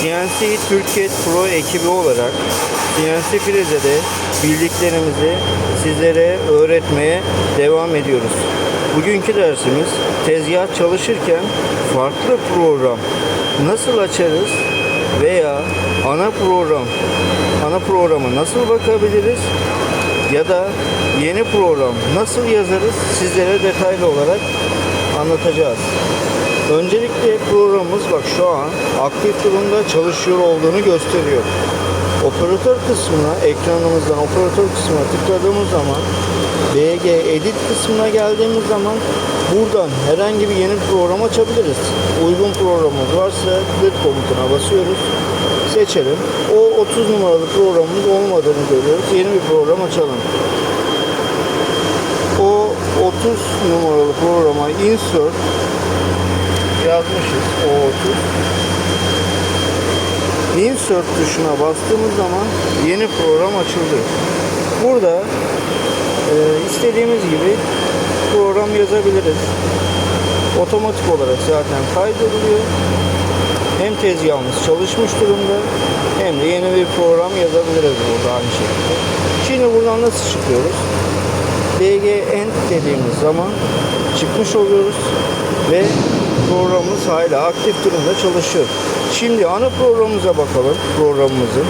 CNC Türkiye Pro ekibi olarak CNC Freze'de bildiklerimizi sizlere öğretmeye devam ediyoruz. Bugünkü dersimiz tezgah çalışırken farklı program nasıl açarız veya ana program ana programa nasıl bakabiliriz ya da yeni program nasıl yazarız sizlere detaylı olarak anlatacağız. Öncelikle programımız bak şu an aktif durumda çalışıyor olduğunu gösteriyor. Operatör kısmına, ekranımızdan operatör kısmına tıkladığımız zaman BG Edit kısmına geldiğimiz zaman buradan herhangi bir yeni program açabiliriz. Uygun programımız varsa Grid komutuna basıyoruz. Seçelim. O 30 numaralı programımız olmadığını görüyoruz. Yeni bir program açalım. O 30 numaralı programa insert yazmışız o 30. Insert tuşuna bastığımız zaman yeni program açıldı. Burada e, istediğimiz gibi program yazabiliriz. Otomatik olarak zaten kaydediliyor. Hem tezgahımız çalışmış durumda hem de yeni bir program yazabiliriz burada aynı şekilde. Şimdi buradan nasıl çıkıyoruz? BG End dediğimiz zaman çıkmış oluyoruz ve programımız hala aktif durumda çalışıyor. Şimdi ana programımıza bakalım programımızın.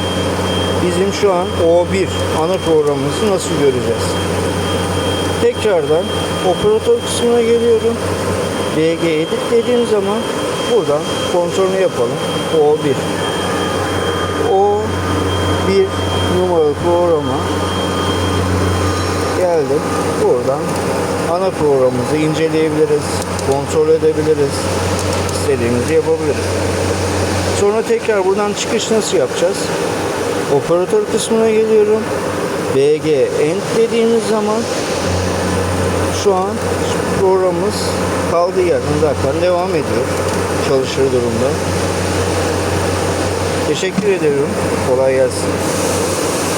Bizim şu an O1 ana programımızı nasıl göreceğiz? Tekrardan operatör kısmına geliyorum. BG Edit dediğim zaman buradan kontrolünü yapalım. O1 O1 numaralı programa geldim. Buradan ana programımızı inceleyebiliriz, kontrol edebiliriz, istediğimizi yapabiliriz. Sonra tekrar buradan çıkış nasıl yapacağız? Operatör kısmına geliyorum. BG End dediğimiz zaman şu an programımız kaldığı yerden zaten devam ediyor. Çalışır durumda. Teşekkür ediyorum. Kolay gelsin.